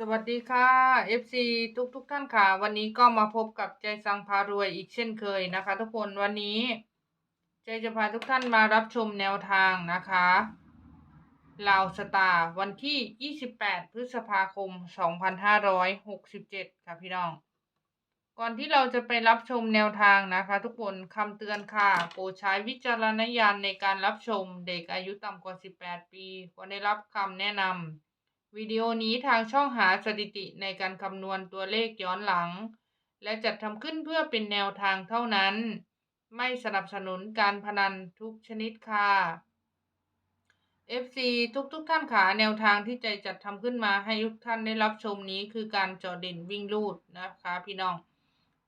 สวัสดีค่ะ FC ทุกทุกท่านค่ะ วันนี้ก็มาพบกับใจสังพารวยอีกเช่นเคยนะคะ ทุกคนวันนี้ใจจะพาทุกท่านมารับชมแนวทางนะคะลาวสตาร์วันที่ 28 พฤษภาคม 2567 ค่ะพี่น้อง ก่อนที่เราจะไปรับชมแนวทางนะคะ ทุกคนคำเตือนค่ะโปรดใช้วิจารณญาณในการรับชมเด็กอายุต่ำกว่า 18 ปีควรได้รับคำแนะนำ วิดีโอนี้ทางช่องหาสถิติในการคำนวณตัวเลขย้อนหลัง และจัดทำขึ้นเพื่อเป็นแนวทางเท่านั้น ไม่สนับสนุนการพนันทุกชนิดค่ะ FC ทุกทุกๆท่านขาแนวทางที่ใจจัดทำขึ้นมาให้ทุกท่านได้รับชมนี้คือการจอเด่นวิ่งลูดนะคะ พี่น้อง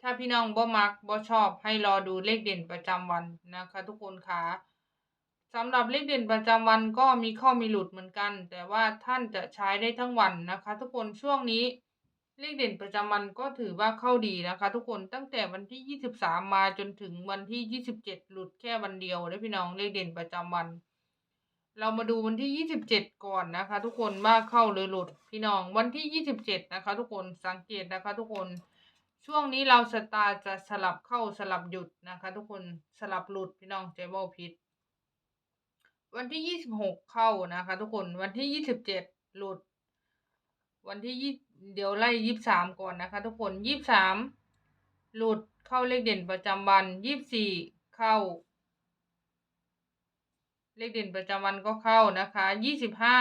ถ้าพี่น้องบ่มักบ่ชอบให้รอดูเลขเด่นประจำวันนะคะ ทุกคนค่ะ สำหรับเลขเด่นประจำวันก็มีข้อมีหลุดเหมือนกัน แต่ว่าท่านจะใช้ได้ทั้งวันนะคะ ทุกคนช่วงนี้เลขเด่นประจำวันก็ถือว่าเข้าดีนะคะ ทุกคนตั้งแต่วันที่ 23 มาจนถึงวันที่ 27 หลุดแค่วันเดียวนะพี่น้องเลขเด่นประจำวัน เรามาดูวันที่ 27 ก่อนนะคะ ทุกคนว่าเข้าหรือหลุด พี่น้องวันที่ 27 นะคะ ทุกคนสังเกตนะคะ ทุกคนช่วงนี้เราสตาร์จะสลับเข้าสลับหยุดนะคะ ทุกคนสลับหลุดพี่น้องใจบ่ผิด วันที่26เข้านะคะ ทุกคนวันที่27หลุด วันที่ยี่เดี๋ยวไล่ยี่สามก่อนนะคะ ทุกคนยี่สามหลุดเข้าเลขเด่นประจำวันยี่สี่เข้า เลขเด่นประจำวันก็เข้านะคะยี่สิบห้า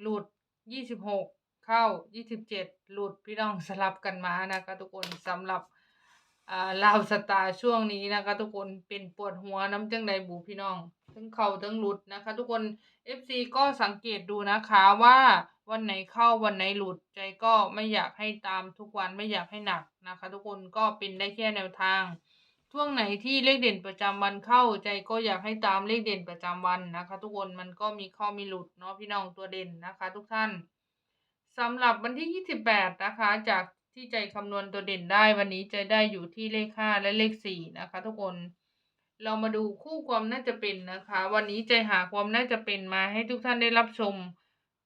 หลุดยี่สิบหกเข้ายี่สิบเจ็ดหลุดพี่น้องสลับกันมานะคะ ทุกคนสำหรับลาวสตาร์ช่วงนี้นะคะ ทุกคนเป็นปวดหัวน้ำจังใดบูพี่น้อง ทั้งเข้าทั้งหลุดนะคะ ทุกคน FC ก็สังเกตดูนะคะว่าวันไหนเข้าวันไหนหลุดใจก็ไม่อยากให้ตามทุกวันไม่อยากให้หนักนะคะ ทุกคนก็เป็นได้แค่แนวทาง ช่วงไหนที่เลขเด่นประจำวันเข้าใจก็อยากให้ตามเลขเด่นประจำวันนะคะ ทุกคนมันก็มีข้อมีหลุดเนาะพี่น้องตัวเด่นนะคะ ทุกท่านสำหรับวันที่ 28 นะคะ จากที่ใจคำนวณตัวเด่นได้วันนี้ใจได้อยู่ที่เลข 5 และเลข4นะคะ ทุกคน เรามาดูคู่ความน่าจะเป็นนะคะ วันนี้ใจหาความน่าจะเป็นมาให้ทุกท่านได้รับชม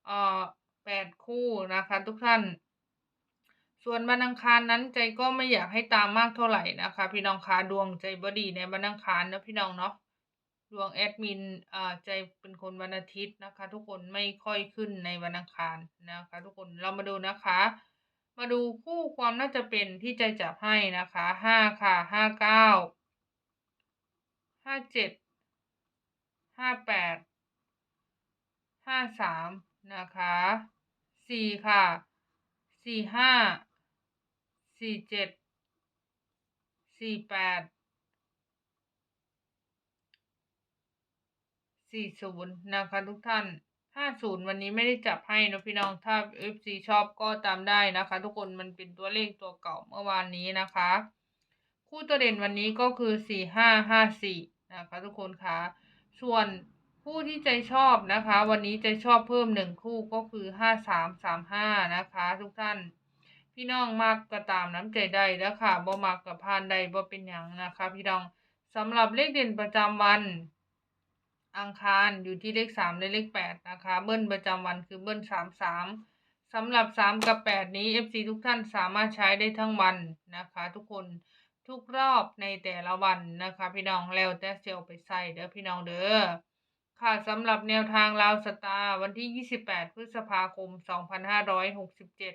เอ่อแปดคู่นะคะ ทุกท่าน ส่วนวันอังคารนั้นใจก็ไม่อยากให้ตามมากเท่าไหร่นะคะ พี่น้องคะดวงใจบดีในวันอังคารนะพี่น้องเนาะดวงแอดมินอ่าใจเป็นคนวันอาทิตย์นะคะ ทุกคนไม่ค่อยขึ้นในวันอังคารนะคะ ทุกคนเรามาดูนะคะ มาดูคู่ความน่าจะเป็นที่ใจจับให้นะคะห้าค่ะห้าเก้า ห้าเจ็ดห้าแปดห้าสามนะคะสี่ค่ะสี่ห้าสี่เจ็ดสี่แปดสี่ศูนย์นะคะทุกท่านห้าศูนย์วันนี้ไม่ได้จับให้นะพี่น้องถ้า FC ชอบก็ตามได้นะคะ ทุกคนมันเป็นตัวเลขตัวเก่าเมื่อวานนี้นะคะ คู่ตัวเด่นวันนี้ก็คือสี่ห้าห้าสี่ นะคะทุกคนคะส่วนคู่ที่ใจชอบนะคะ วันนี้ใจชอบเพิ่มหนึ่งคู่ก็คือห้าสามสามห้านะคะ ทุกท่าน พี่น้องมากก็ตามน้ำใจได้แล้วค่ะบ่มากกับพานใดบ่เป็นหยังนะคะ พี่น้องสำหรับเลขเด่นประจำวัน อังคารอยู่ที่เลขสามและเลขแปดนะคะ เบิ้ลประจำวันคือเบิ้ลสามสามสำหรับสามกับแปดนี้ FC ทุกท่านสามารถใช้ได้ทั้งวันนะคะ ทุกคน ทุกรอบในแต่ละวันนะคะ พี่น้องแล้วแต่เซลไปใส่เด้อพี่น้องเด้อค่ะสำหรับแนวทางลาวสตาร์วันที่ 28 พฤษภาคม 2567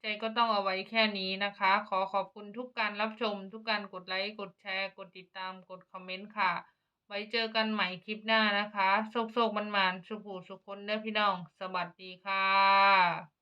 ใจก็ต้องเอาไว้แค่นี้นะคะ ขอขอบคุณทุกการรับชม ทุกการกดไลค์ กดแชร์ กดติดตาม กดคอมเมนต์ค่ะ ไว้เจอกันใหม่คลิปหน้านะคะ โชคโชคมันมันๆสุขูสุขคนเด้อพี่น้อง สวัสดีค่ะ